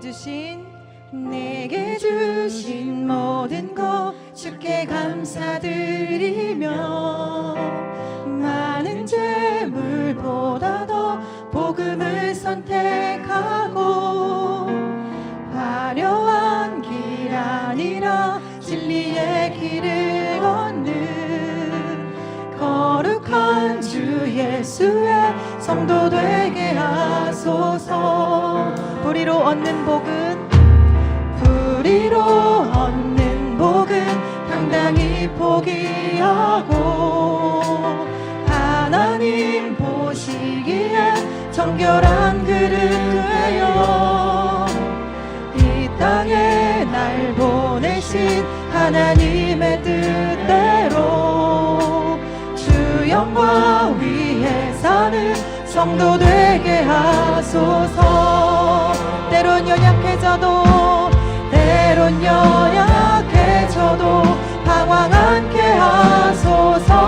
주신 내게 주신 모든 것 주께 감사드리며 많은 재물보다 더 복음을 선택하고 화려한 길 아니라 진리의 길을 걷는 거룩한 주 예수의 성도 되게 하소서 불의로 얻는 복은? 불의로 얻는 복은 당당히 포기하고 하나님 보시기에 정결한 그릇 되어 이 땅에 날 보내신 하나님의 뜻대로 주 영광 위에 사는 성도 되게 하소서 연약해져도 때론 연약해져도 방황 않게 하소서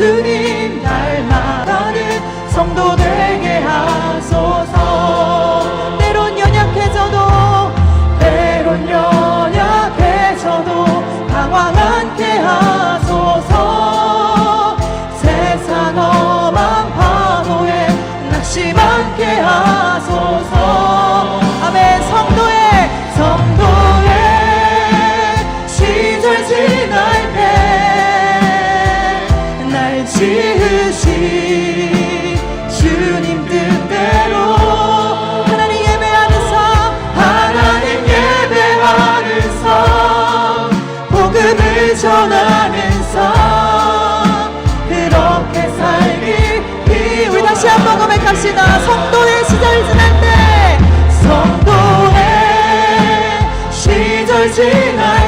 예수님 지으신 주님 뜻대로 하나님 예배하는 삶 하나님 예배하는 삶 복음을 전하는 삶 그렇게 살기 위 우리 다시 한번 고백합시다. 성도의 시절 지날 때 성도의 시절 지날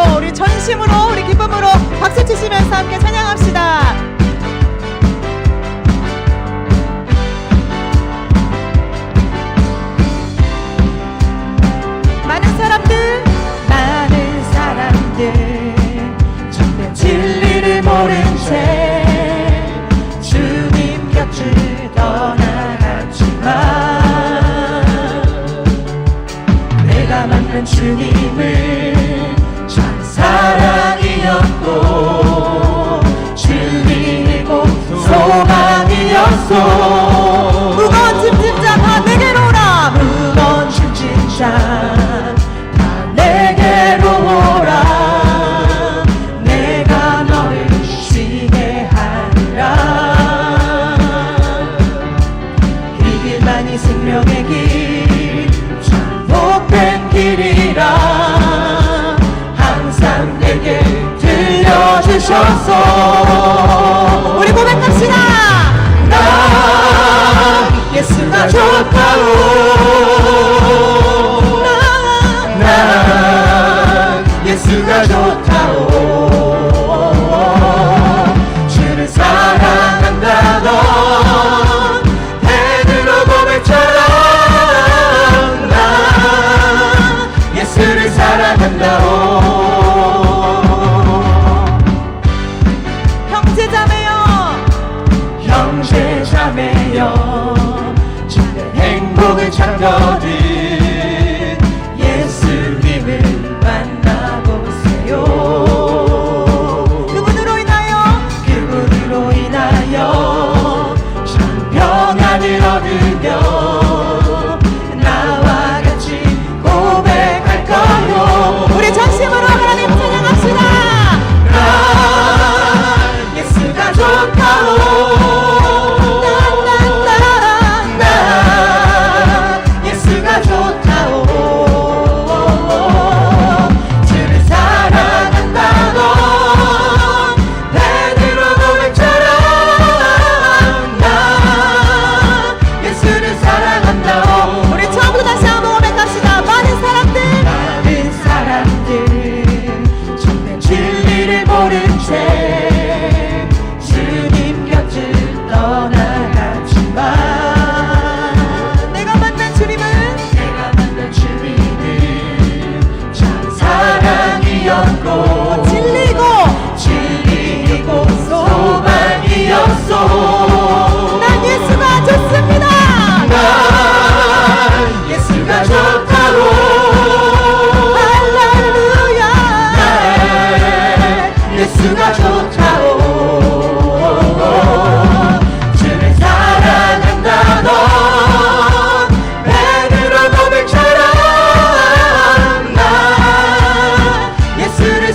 마음으로 우리 전심으로 우리 기쁨으로 박수 치시면서 함께 찬양합시다. 많은 사람들 많은 사람들 정말 진리를 모른 채 주님 곁을 떠나갔지만 내가 만난 주님은 참 사랑이었고 되셔서. 우리 고백합시다. 나 예수가 좋다고. 참여해요 주의 행복을 찾거든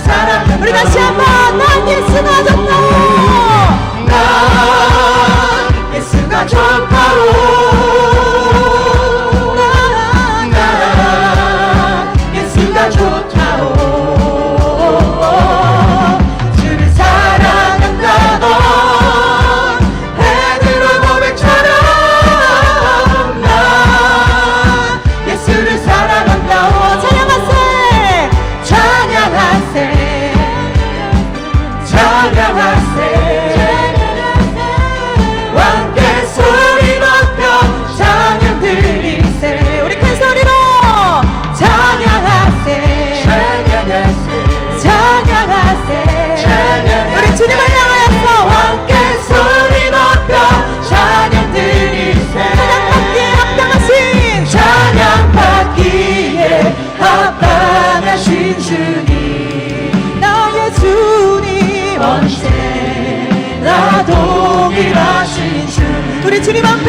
사랑 우리 다시 한번 난 예수가 좋다고. 난 예수가 좋다고.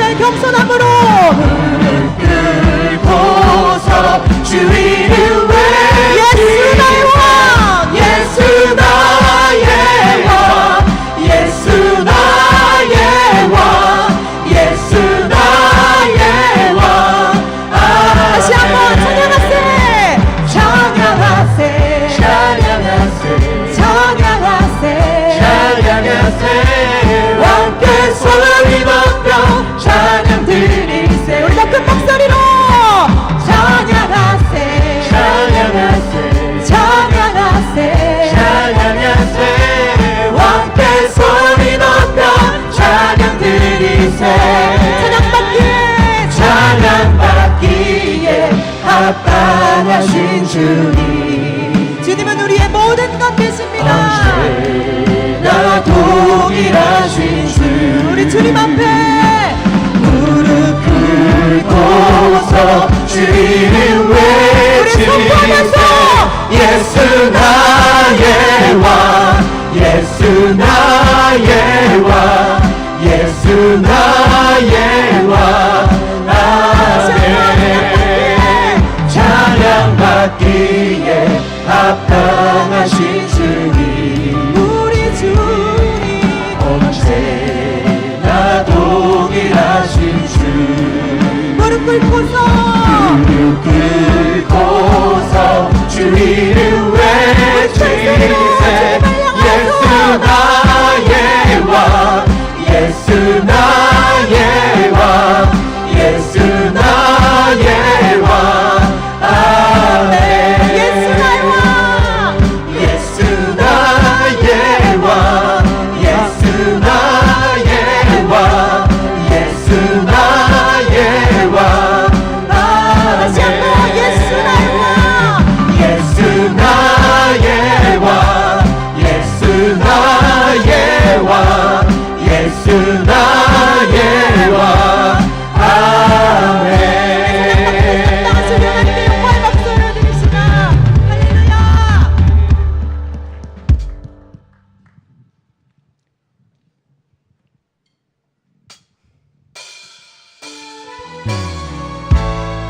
나의 겸손함으로. 무릎 꿇고서 주위를 동일하신 주. 우리 주님 앞에. 무릎 꿇고서 주님을 외치면서. 예수 나의 왕 예수 나의 왕 예수 나의 왕. 아멘 찬양받기에 합당하신 주님. 꿇고서 꿇고서 주 이름 외치세 예수 나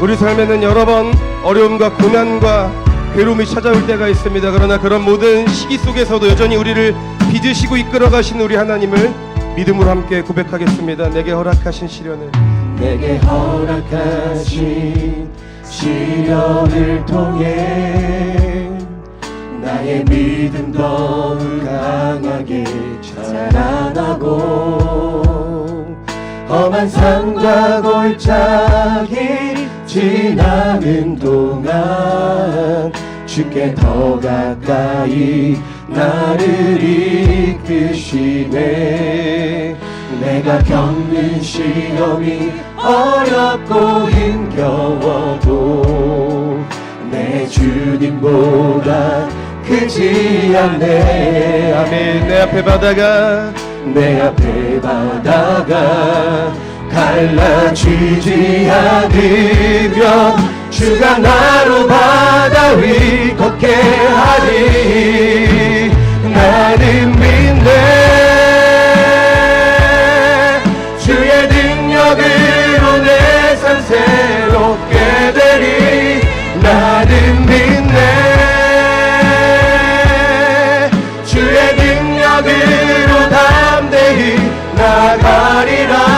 우리 삶에는 여러 번 어려움과 고난과 괴로움이 찾아올 때가 있습니다. 그러나 그런 모든 시기 속에서도 여전히 우리를 빚으시고 이끌어 가신 우리 하나님을 믿음으로 함께 고백하겠습니다. 내게 허락하신 시련을 내게 허락하신 시련을 통해 나의 믿음 더욱 강하게 자라나고 험한 산과 골짜기 지나는 동안 주께 더 가까이 나를 이끄시네. 내가 겪는 시험이 어렵고 힘겨워도 내 주님보다 크지 않네. 아멘. 내 앞에 바다가 내 앞에 바다가 갈라지지 않으면 주가 나로 바다 위 걷게 하리. 나는 믿네. 주의 능력으로 내 삶 새롭게 되리. 나는 믿네. 주의 능력으로 담대히 나가리라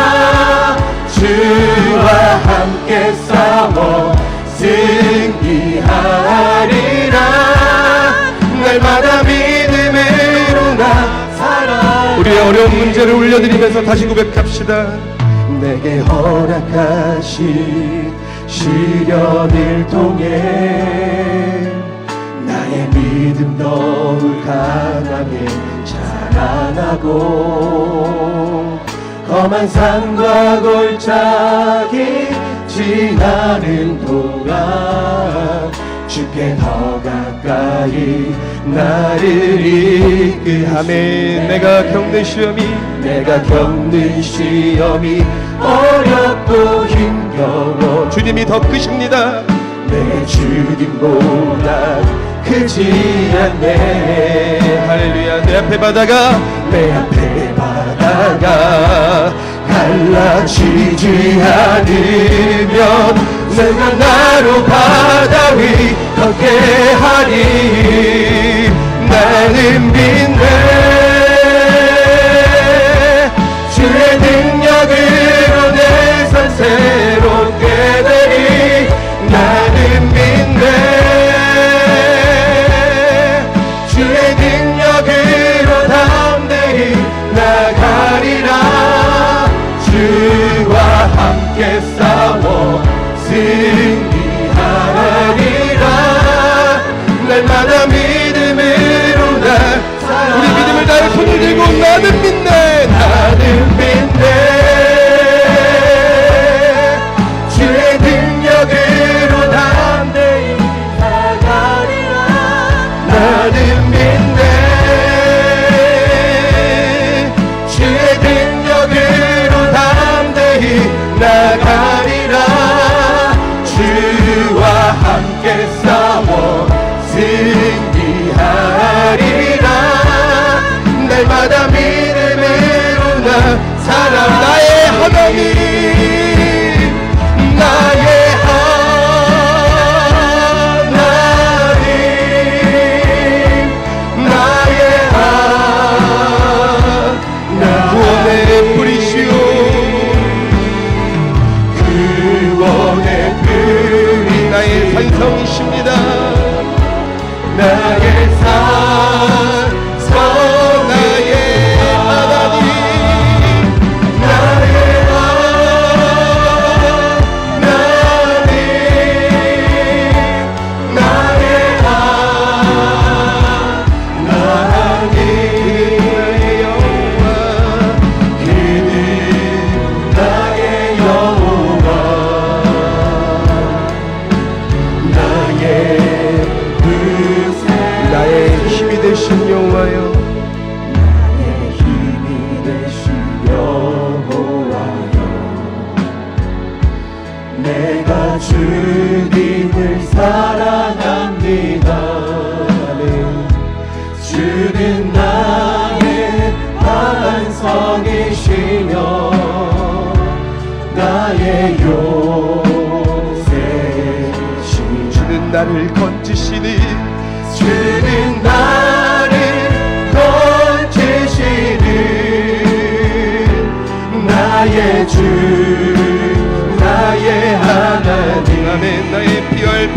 승리하리라 날마다 믿음으로 나 살아 우리의 어려운 문제를 올려드리면서 다시 고백합시다. 내게 허락하신 시련을 통해 나의 믿음 더욱 강하게 자라나고 험한 산과 골짜기 지나는 동안 주께 더 가까이 나를 이끄시네. 아멘. 내가 겪는 시험이 내가 겪는 시험이 어렵고 힘겨워 주님이 더 크십니다. 내 주님보다 크지 않네. 할렐루야. 내 앞에 바다가 내 앞에 바다가 갈라지지 않으 면 내가 나로 바다 위 걷게 하리. 나는 믿네 들 내가 주님을 사랑합니다. 주는 나의 반성이시며 나의 요새시니 주는 나를 건지시니 주는 나를 건지시는 나의 주 나의